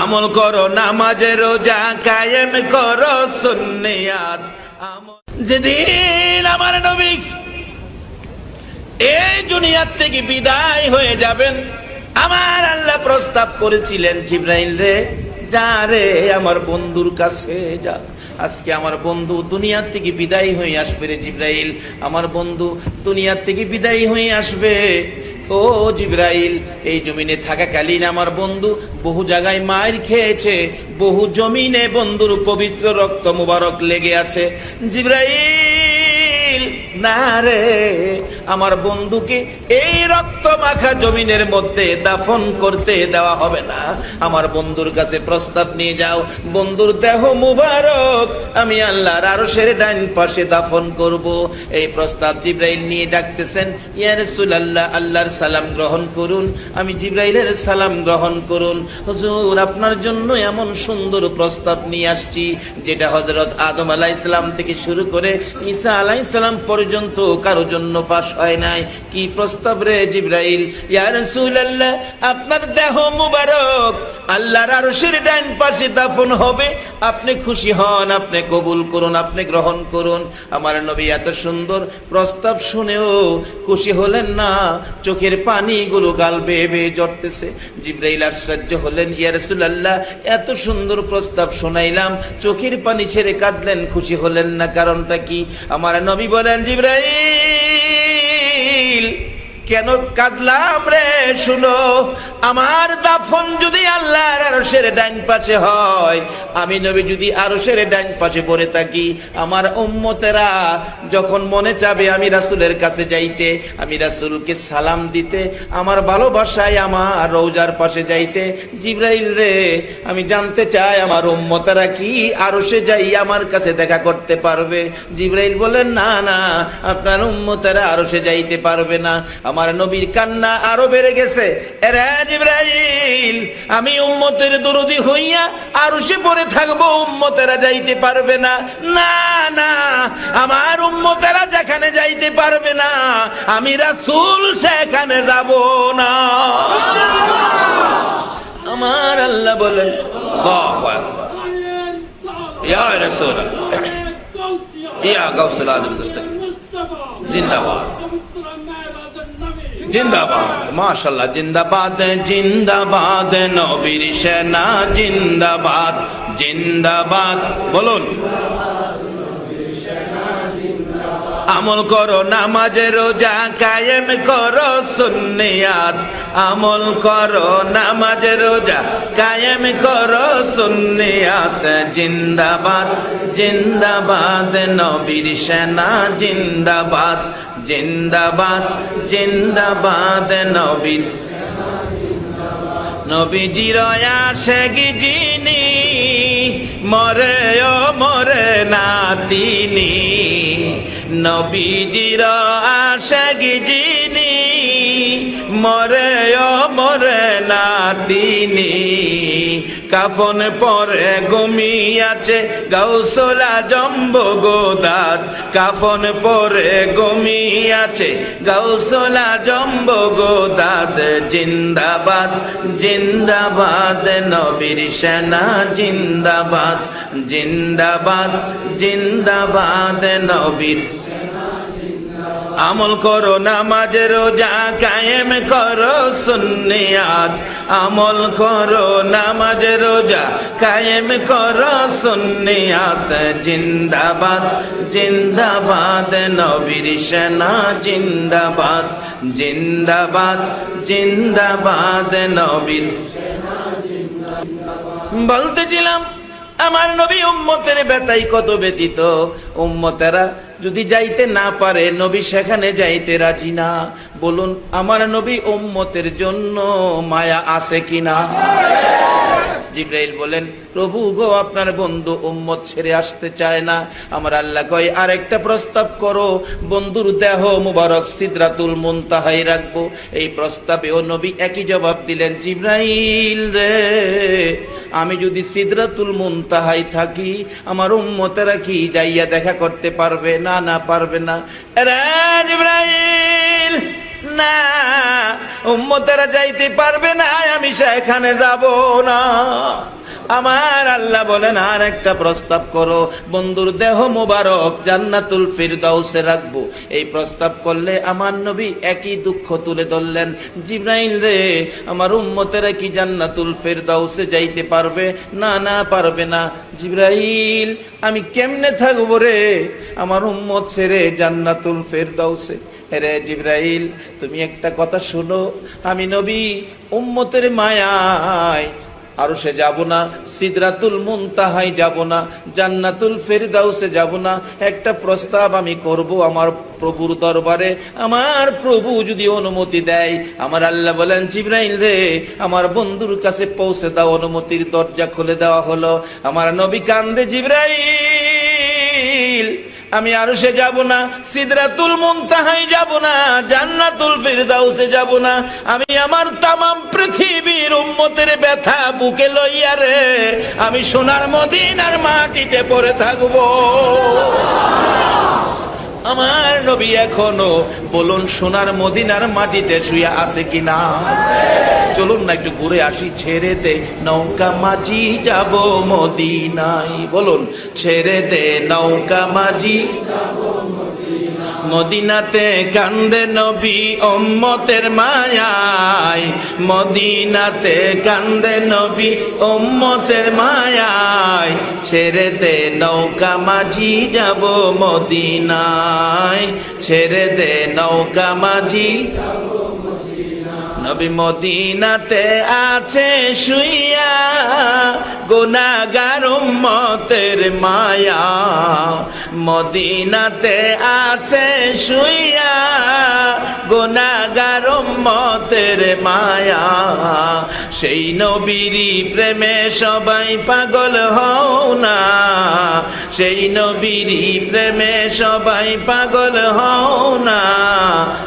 আমল করো নামাজে, রোজা কায়েম করো সুন্নিয়াত। যেদিন আমার নবী এই দুনিয়ার থেকে বিদায় হয়ে যাবেন, আমার আল্লাহ প্রস্তাব করেছিলেন, জিব্রাইল রে, যা রে, আমার বন্ধুর কাছে যা। আজকে আমার বন্ধু দুনিয়ার থেকে বিদায় হয়ে আসবে রে জিব্রাইল। আমার বন্ধু দুনিয়ার থেকে বিদায় হয়ে আসবে। ও জিব্রাইল, এই জমিনে থাকাকালীন আমার বন্ধু বহু জায়গায় মায়ের খেয়েছে, বহু জমিনে বন্ধুর পবিত্র রক্ত মুবারক লেগে আছে। জিব্রাইল! না রে, আমার বন্ধুকে এই রক্ত মাখা জমিনের মধ্যে দাফন করতে দেওয়া হবে না। আমার বন্ধুর কাছে প্রস্তাব নিয়ে যাও, বন্ধুর দেহ মুবারক, আমি আল্লাহর আরশের ডান পাশে দাফন করব। এই প্রস্তাব জিব্রাইল নিয়ে ডাকতেছেন, ইয়া রাসূলুল্লাহ, আল্লাহর সালাম গ্রহণ করুন, আমি জিব্রাইলের সালাম গ্রহণ করুন। হুজুর, আপনার জন্য এমন সুন্দর প্রস্তাব নিয়ে আসছি, যেটা হযরত আদম আলাইহিস সালাম থেকে শুরু করে ঈসা আলাইহিস সালাম পর্যন্ত কারও জন্য ফাঁস হয় নাই। কি প্রস্তাব রে জিব্রাইল? ইয়া রাসূলুল্লাহ, আপনার দেহ মুবারক, আল্লাহর আরশের ডান পাশে দাফন হবে। আপনি খুশি হন, আপনি কবুল করুন, আপনি গ্রহণ করুন। আমার নবী এত সুন্দর প্রস্তাব শুনেও খুশি হলেন না। চোখের পানিগুলো গাল বেয়ে বেয়ে জড়তেছে জিব্রাইল আশ্চর্য হলেন, ইয়া রাসূলুল্লাহ, এত সুন্দর প্রস্তাব শোনাইলাম। চোখের পানি ছেড়ে কাঁদলেন, খুশি হলেন না। কারণটা কি? আমার নবী বলেন জিব্রাইল কেন কাঁদলাম রে শুনো। আমার দাফন যদি আল্লাহর আরশের ডান পাশে হয়, আমি নবী যদি আরশের ডান পাশে পড়ে থাকি, আমার উম্মতেরা যখন মনে চাবে আমি রাসূলের কাছে যাইতে, আমি রাসূলকে সালাম দিতে, আমার ভালোবাসায় আমার রৌজার পাশে যাইতে, জিব্রাইল রে, আমি জানতে চাই আমার উম্মতেরা কি আরশে যাই আমার কাছে দেখা করতে পারবে? জিব্রাইল বলেন না না, আপনার উম্মতেরা আরশে যাইতে পারবে না। আমার নবীর কান্না আরও বেড়ে গেছে। এরে জিব্রাইল, আমি উম্মতের দরদি হইয়া আর সে পরে থাকব, উম্মতেরা যাইতে পারবে না। না না, আমার উম্মতেরা যেখানে যাইতে পারবে না, আমি রাসূল সেখানে যাব না। আমার আল্লাহ বলেন জিন্দাবাদ। জিন্দাবাদ মাশাল্লাহ জিন্দাবাদ জিন্দাবাদ, নবীর সেনা, জিন্দাবাদ জিন্দাবাদ। বলুন, আমল করো নামাজ, রোজা কায়েম করো সুন্নিয়াত। আমল করো নামাজ, রোজা কায়েম করো সুন্নিয়াত। জিন্দাবাদ জিন্দাবাদ, নবীর সেনা, জিন্দাবাদ। জিন্দাবাদ জিন্দাবাদ নবীর নবীজির আশেক যিনি মরে ও মরে না তিনি। নবীজির আশেক যিনি মরে ও মরে না তিনি। কাফন পরে ঘুমিয়াছে গৌসলা জম্ব গোদাত কাফন পরে ঘুমিয়াছে গৌসলা জম্ব গোদাত জিন্দাবাদ জিন্দাবাদ, নবীর সেনা জিন্দাবাদ। জিন্দাবাদ জিন্দাবাদ, নবীর আমল করো নামাজ, রোজা কায়েম করো সুন্নিয়াত। আমল করো নামাজ, রোজা কায়েম করো সুন্নিয়াত। জিন্দাবাদ জিন্দাবাদ, নবীর সেনা জিন্দাবাদ। জিন্দাবাদ জিন্দাবাদ, নবীর বলতেছিলাম, আমার নবী উম্মতের বেতাই কত ব্যতীত? উম্মতেরা যদি যাইতে না পারে, নবী সেখানে যাইতে রাজি না। বলুন, আমার নবী উম্মতের জন্য মায়া আছে কিনা? জিব্রাইল বলেন, প্রভু গো, আপনার বন্ধু উম্মত ছেড়ে আসতে চায় না। আমার আল্লাহ কয়, আরেকটা প্রস্তাব করো। বন্ধুর দেহ মুবারক সিদরাতুল মুনতাহাই রাখব। এই প্রস্তাবে ও নবী একই জবাব দিলেন, জিব্রাইল রে আমি যদি সিদ্রাতুল মুনতাহাই থাকি, আমার উম্মতেরা কি যাইয়া দেখা করতে পারবে? না না, পারবে না। জিব্রাইল! না, উম্মতেরা যাইতে পারবে না, আমি সেখানে যাব না। আমার আল্লাহ বলেন, আর একটা প্রস্তাব করো, বন্ধুর দেহ মোবারক জান্নাতুল ফিরদাউসে রাখব। এই প্রস্তাব করলে আমার নবী একই দুঃখ তুলে ধরলেন। জিব্রাইল রে, আমার উম্মতেরা কি জান্নাতুল ফিরদাউসে যাইতে পারবে? না না, পারবে না। জিব্রাইল, আমি কেমনে থাকব রে? আমার উম্মত ছেড়ে জান্নাতুল ফেরদাউসে। রে জিব্রাইল, তুমি একটা কথা শোনো, আমি নবী উম্মতের মায়ায় আরও সে যাব না, সিদরাতুল মুনতাহাই যাব না, জান্নাতুল ফেরদাউসে যাব না। একটা প্রস্তাব আমি করব আমার প্রভুর দরবারে। আমার প্রভু যদি অনুমতি দেয়, আমার আল্লাহ বলেন, জিব্রাইল রে, আমার বন্ধুর কাছে পৌঁছে দাও, অনুমতির দরজা খুলে দেওয়া হলো। আমার নবী কান্দে, জিব্রাইল! আমি আরও সে যাব না, সিদরাতুল মুনতাহাই যাব না, জান্নাতুল ফিরদাউসে যাব না। আমি আমার তামাম পৃথিবীর উম্মতের ব্যথা বুকে লইয়া রে, আমি সোনার মদিনার মাটিতে পড়ে থাকব। আমার নবী এখনও বলুন, সোনার মদিনার মাটিতে শুয়ে আছে কিনা? চলুন না একটু ঘুরে আসি, ছেড়ে দে নৌকা মাঝি, যাব মদিনাই বলুন, ছেড়ে দে নৌকা মাঝি, মদিনাতে কান্দে নবী ওম্মতের মায়ায়। মদিনাতে কান্দে নবী ওম্মতের মায়ায়। ছেড়ে দে নৌকা মাঝি, যাব মদিনায় ছেড়ে দে নৌকা মাঝি। নবী মদিনাতে আছে শুইয়া গুনাগার উম্মতের মায়া। মদিনাতে আছে শুইয়া গুনাগার উম্মতের মায়া। সেই নবীরই প্রেমে সবাই পাগল হও না। সেই নবীরই প্রেমে সবাই পাগল হও না।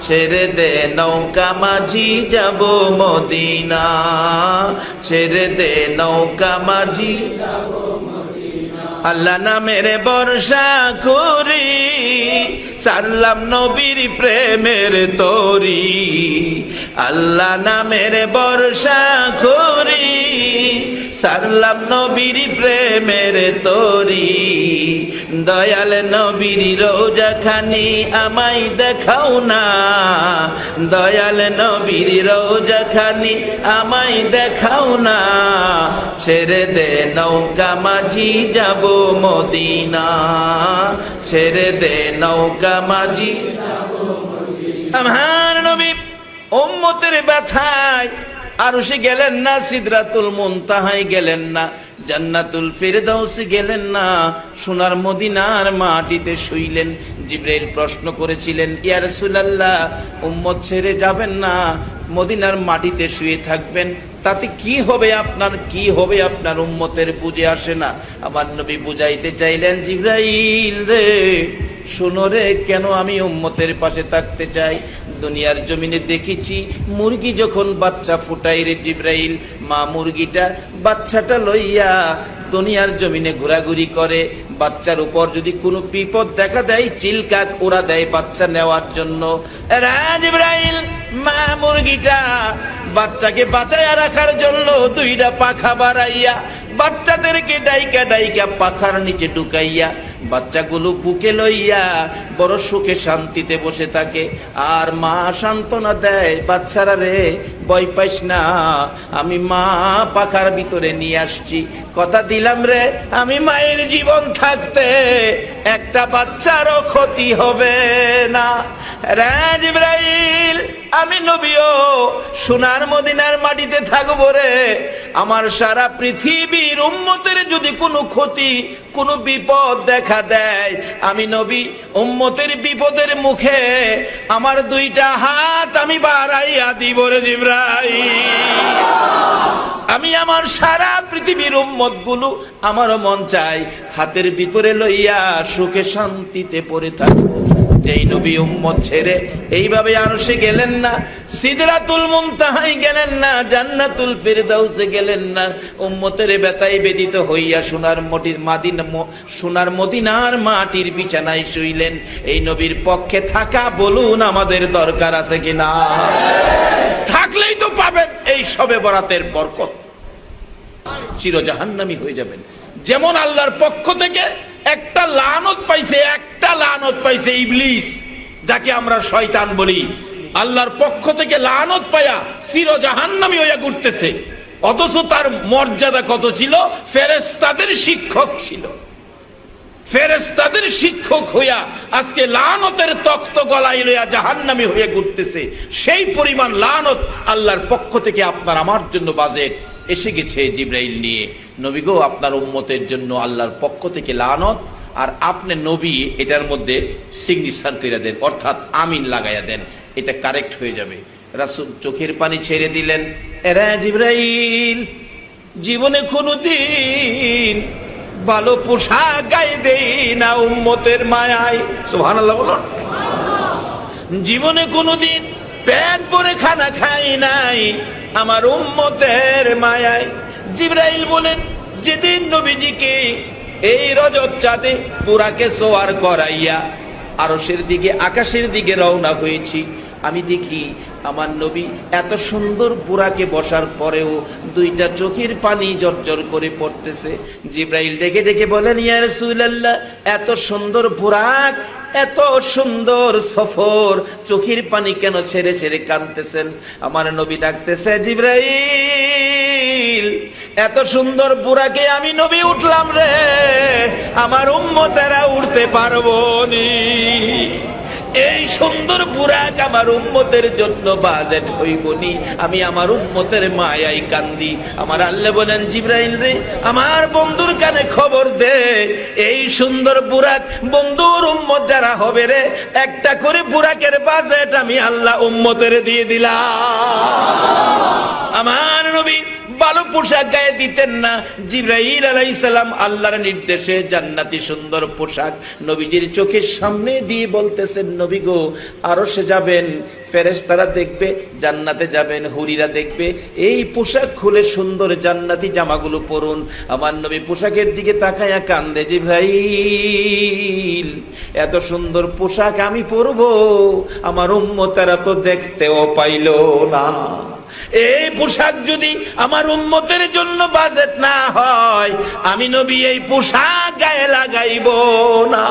ছেড়ে দে নৌকা, মাঝি যাব মদিনা। ছেড়ে দে নৌকা, মাঝি আল্লাহ নামের বর্ষা করি, সাল্লাম নবীর প্রেমের তরি। আল্লাহ নামের বর্ষা করি সাল্লাম নবীর প্রেমের তরি। দয়াল নবীর রোজা খানি আমায় দেখাও না, দয়াল নবীর রোজা খানি আমায় দেখাও না। ছেড়ে দে নৌকা মাঝি যাব মদিনা, ছেড়ে দে নৌকা মাঝি আমার নবী উম্মতের ব্যথায়। আর সে গেলেন না, সিদরাতুল মুনতাহাই গেলেন না, জান্নাতুল ফিরদাউস গেলেন না, সোনার মদিনার মাটিতে শুইলেন। জিব্রাইল প্রশ্ন করেছিলেন, ইয়া রাসূলুল্লাহ, উম্মত ছেড়ে যাবেন না, মদিনার মাটিতে শুয়ে থাকবেন, তাতে কি হবে আপনার, কি হবে আপনার উম্মতের বুঝে আসে না। আমার নবী বুঝাইতে চাইলেন, জিব্রাইল রে রে, কেন আমি উম্মতের পাশে থাকতে চাই? দুনিয়ার জমিনে দেখেছি, মুরগি যখন বাচ্চা ফুটাই রে জিব্রাইল, মা মুরগিটা বাচ্চাটা লইয়া দুনিয়ার জমিনে ঘোরাঘুরি করে। বাচ্চার উপর যদি কোনো বিপদ দেখা দেয়, চিলকাক ওরা দেয় বাচ্চা নেওয়ার জন্য। রাজ ইব্রাহিম মা মুরগিটা বাচ্চাকে বাঁচাইয়া রাখার জন্য দুইটা পাখা বাড়াইয়া বাচ্চাদেরকে ডাইকা ডাইকা পাখার নিচে ঢুকাইয়া বাচ্চাগুলো বুকে লইয়া বড় সুখে শান্তিতে বসে থাকে। আর মা সান্ত্বনা দেয়, বাচ্চারা রে, ভয় পাইস না, আমি মা পাখার ভিতরে নিয়ে আসছি। কথা দিলাম রে, আমি মায়ের জীবন থাকতে একটা বাচ্চারও ক্ষতি হবে না। রাজ আমি নবীও, সোনার মদিনার মাটিতে থাকব রে। আমার সারা পৃথিবীর উম্মতের যদি কোনো ক্ষতি, কোনো বিপদ দেখা দেয়, আমি নবী, উম্মতের বিপদের মুখে আমার দুইটা হাত আমি বাড়াইয়া দিব রে জিব্রাই আমি আমার সারা পৃথিবীর উম্মতগুলো আমারও মন চাই, হাতের ভিতরে লইয়া সুখে শান্তিতে পড়ে থাকব। যেই নবী উম্মত ছেড়ে এইভাবে গেলেন না, সিদরাতুল গেলেন না, জান্নাতুল ফিরদাউসে গেলেন না, উম্মতের বেতায় বেদিত হইয়া সোনার মাদিন সোনার মদিনার মাটির বিছানায় শুইলেন। এই নবীর পক্ষে থাকা বলুন আমাদের দরকার আছে কিনা থাকলেই তো পাবেন, এই সবে বরাতের বরকত। চিরজাহান্নামী হয়ে যাবেন। যেমন আল্লাহর পক্ষ থেকে একটা লানত পাইছে পাইছে ইবলিস, যাকে আমরা শয়তান বলি। আল্লাহর পক্ষ থেকে লানত পায়া চিরজাহান্নামী হইয়া ঘুরতেছে। অথচ তার মর্যাদা কত ছিল? ফেরেশতাদের শিক্ষক ছিল। ফেরেশতাদের শিক্ষক হইয়া আজকে লানতের তখ্ত গলায় লইয়া জাহান্নামী হয়ে ঘুরতেছে। সেই পরিমাণ লানত আল্লাহর পক্ষ থেকে আপনার আমার জন্য বাজেট এসে গেছে জিব্রাইল নিয়ে। নবী গো, আপনার উম্মতের জন্য আল্লাহর পক্ষ থেকে লানত আর আপনি নবী, এটার মধ্যে সিগনেচার করে দেন, অর্থাৎ আমিন লাগাইয়া দেন, এটা কারেক্ট হয়ে যাবে। রাসূল চোখের পানি ছেড়ে দিলেন, এরা জিব্রাইল, জীবনে কোনোদিন ভালো পোশাক গায়ে দেই না উম্মতের মায়ায়। সুবহানাল্লাহ বলুন। জীবনে কোনোদিন প্যান্ট পরে খানা খাই নাই আমার উম্মতের মায়ায়। জিব্রাইল বলেন, যেদিন নবীজিকে এই রজত চাঁদে পুরাকে সোয়ার করাইয়া আরশের দিকে, আকাশের দিকে রওনা হয়েছি। আমি দেখি আমার নবী এত সুন্দর বুড়াকে বসার পরেও দুইটা চোখের পানি জর্জর করে পড়তেছে। জিব্রাইল ডেকে ডেকে বলেন, ইয়া রাসূলুল্লাহ, এত সুন্দর বুড়াক, এত সুন্দর সফর, চোখের পানি কেন ছেড়ে ছেড়ে কাঁদতেছেন? আমার নবী ডাকতেছে, জিব্রাইল! এত সুন্দর বুড়াকে আমি নবী উঠলাম রে। আমার উম্মতেরা উঠতে পারব নি। এই সুন্দর বুড়াক আমার উম্মতের জন্য বাজেট হইবনি আমি আমার উম্মতের মায়াই কান্দি। আমার আল্লাহ বলেন, জিব্রাইল রে, আমার বন্ধুর কানে খবর দে। এই সুন্দর বুড়াক বন্ধুর উম্মত যারা হবে রে, একটা করে বুড়াকের বাজেট আমি আল্লাহ উম্মতের দিয়ে দিলাম। আমার নবী ভালো পোশাক গায়ে দিতেন না। জিব্রাইল আলাইসালাম আল্লাহর নির্দেশে জান্নাতি সুন্দর পোশাক নবীজির চোখের সামনে দিয়ে বলতেছেন, নবী গো আরও সে যাবেন, ফেরেশতারা দেখবে, জান্নাতে যাবেন, হুরিরা দেখবে, এই পোশাক খুলে সুন্দর জান্নাতি জামাগুলো পরুন। আমার নবী পোশাকের দিকে তাকায়া কান্দে, জিব্রাইল, এত সুন্দর পোশাক আমি পরবো, আমার উম্মতারা তো দেখতেও পাইলো না। এই পোশাক যদি আমার উম্মতের জন্য বাজেট না হয়, আমি নবী এই পোশাক গায়ে লাগাইব না।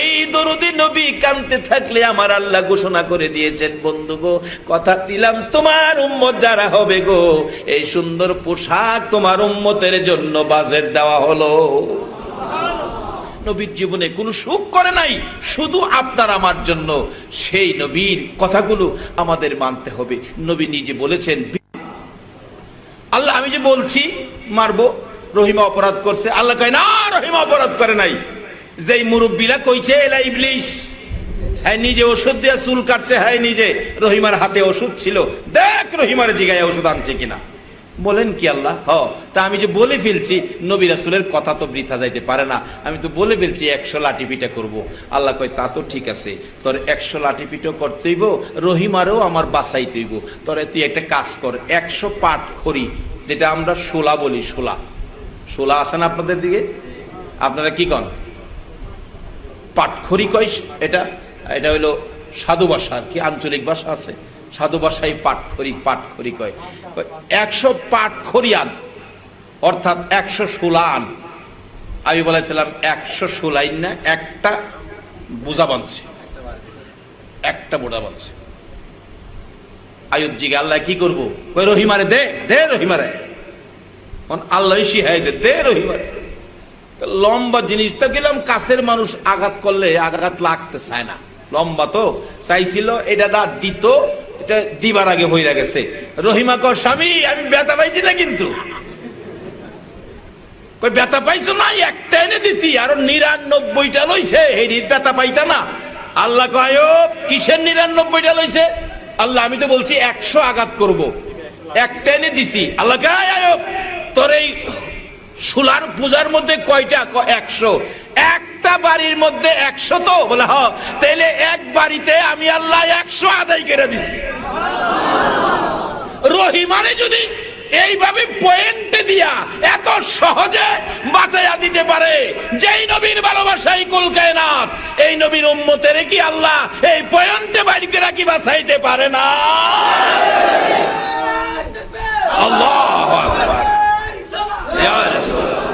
এই দরুদি নবী কানতে থাকলে আমার আল্লাহ ঘোষণা করে দিয়েছেন বন্ধু গো কথা দিলাম তোমার উম্মত যারা হবে গো, এই সুন্দর পোশাক তোমার উম্মতের জন্য বাজেট দেওয়া হলো। নবীর জীবনে কোনো সুখ করে নাই, শুধু আপনার আমার জন্য। সেই নবীর কথাগুলো আমাদের মানতে হবে। নবী নিজে বলেছেন, আল্লাহ আমি যে বলছি, মারবো, রহিমা অপরাধ করছে। আল্লাহ কয়, না, রহিমা অপরাধ করে নাই। যেই মুরব্বীরা কইছে, এলা ইবলিশ হ্যাঁ নিজে ওষুধ দিয়ে চুল কাটছে হ্যাঁ নিজে রহিমার হাতে ওষুধ ছিল। দেখ রহিমার জিগায় ওষুধ আনছে কিনা। বলেন কি আল্লাহ? হ তা আমি যে বলে ফেলছি, নবী রাসুলের কথা তো বৃথা যাইতে পারে না। আমি তো বলে ফেলছি, একশো লাঠি পিঠা করব। আল্লাহ কয়, তা তো ঠিক আছে। তোর একশো লাঠি পিঠো করতেইব রহিমারও আমার বাসাইতেইব তোরে তুই একটা কাজ কর, একশো পাট খড়ি, যেটা আমরা শোলা বলি, শোলা। শোলা আছে না আপনাদের দিকে? আপনারা কি কন? পাটখড়ি কয়, এটা? এটা হইল সাধু ভাষা আর কি, আঞ্চলিক ভাষা আছে। সাধু ভাষায় পাটখড়ি পাটখড়ি কয়। একশো পাটখড়ি আন অর্থাৎ একশো ষোলা আন আমি বলেছিলাম একশো ষোলাই না, একটা বোঝা বানছে একটা বোঝা বানছে আয়ুব আল্লাহ কি করব? কই রহিমারে দে দে রহিমারে। আল্লাহ শিহাই দে দে রহিমারে। লম্বা জিনিসটা গেলাম, কাছের মানুষ আঘাত করলে আঘাত লাগতে চায় না। লম্বা তো, চাইছিল, এটা দা দিত দিবার আগে হইরা গেছে। রহিমা কর স্বামী, আমি ব্যথা পাইছি না কিন্তু। কই ব্যথা পাইছো না? একটা এনে দিছি, আর নিরানব্বইটা লইছে। এই ব্যথা পাইতা না। আল্লাহ কয় কিসের নিরানব্বইটা লইছে? আল্লাহ, আমি তো বলছি একশো আঘাত করব। একটা এনে দিছি। আল্লাহ কয় তোর এই সুলার পূজার মধ্যে কয়টা? একশো। একটা বাড়ির মধ্যে একশো তো? বলে তাহলে এক বাড়িতে আমি আল্লাহ একশো আদায় করে দিছি। রহিমানে যদি এইভাবে পয়েন্টে দিয়া এত সহজে বাঁচাইয়া দিতে পারে, যেই নবীর ভালোবাসাই কুল কায়নাত, এই নবীর উম্মতের কি আল্লাহ এই পয়েন্টে বাইরে করে কি বাঁচাইতে পারে না? আল্লাহু ইয়া রাসূলুল্লাহ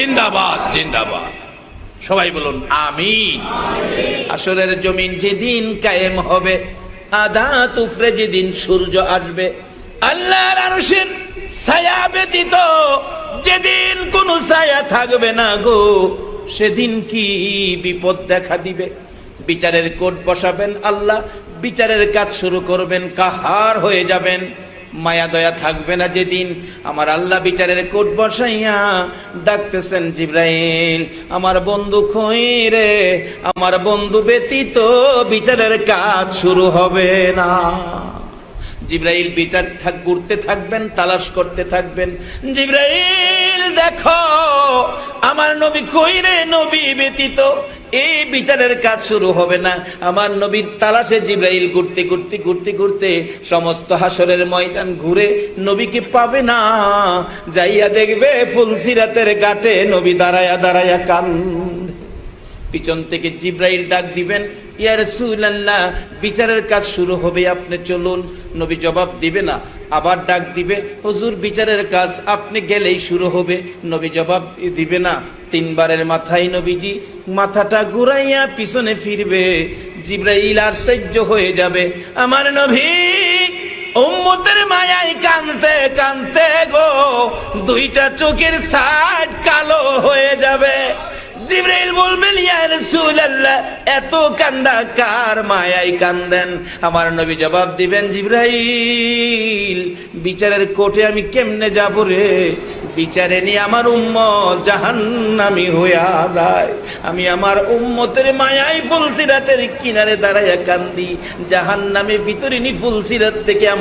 জিন্দাবাদ জিন্দাবাদ। সবাই বলুন, আমিন। আসরের জমিন যেদিন কায়েম হবে, আদা তুফরে যেদিন সূর্য আসবে, আল্লাহর আরশের ছায়া ব্যতীত যেদিন কোনো ছায়া থাকবে না গো, সেদিন কি বিপদ দেখা দিবে? বিচারের কোর্ট বসাবেন আল্লাহ, বিচারের কাজ শুরু করবেন, কাহার হয়ে যাবেন? মায়া দয়া থাকবে না যেদিন। আমার আল্লাহ বিচারের কোট বসাইয়া ডাকতেছেন জিব্রাইল, আমার বন্ধু খৈ রে? আমার বন্ধু ব্যতীত বিচারের কাজ শুরু হবে না। জিব্রাইল বিচার থাক, ঘুরতে থাকবেন, তালাশ করতে থাকবেন। জিব্রাইল, দেখো, আমার নবী কই রে নবী ব্যতীত? এই বিচারের কাজ শুরু হবে না। আমার নবীর তালাশে জিব্রাইল ঘুরতে ঘুরতে ঘুরতে ঘুরতে সমস্ত হাসরের ময়দান ঘুরে নবীকে পাবে না। যাইয়া দেখবে ফুলসিরাতের গাটে নবী দাঁড়ায়া দাঁড়ায়া কান্দ পিছন থেকে জিব্রাইল ডাক দিবেন, ইয়া রাসূলুল্লাহ, বিচারের কাজ শুরু হবে, আপনি চলুন। নবী জবাব দিবে না, আবার ডাক দিবে, হুজুর, বিচারের কাজ আপনি গেলেই শুরু হবে। নবী জবাব দিবে না, তিনবারের মাথায় নবীজি মাথাটা ঘুরাইয়া পিছনে ফিরবে, জিব্রাইল সহ্য হয়ে যাবে, আমার নবী, উম্মতের মায়ায় কানতে কানতে গো, দুইটা চোখের সাইড কালো হয়ে যাবে। জিব্রাইল বলবেন, ইয়া রাসূলুল্লাহ, এত কান্দা কার মায়ায় কান্দেন? আমার নবী জবাব দিবেন, জিব্রাইল, বিচারের কোর্টে আমি কেমনে যাব রে? বিচারে নিয়ে আমার উম্মত জাহান্নামী হইয়া যায়। আমি আমার উম্মতের মায়ায় ফুলসিরাতের কিনারে দাঁড়াইয়া কান্দি। জাহান্নামে ভিতরিনী ফুলসিরাত থেকে আমার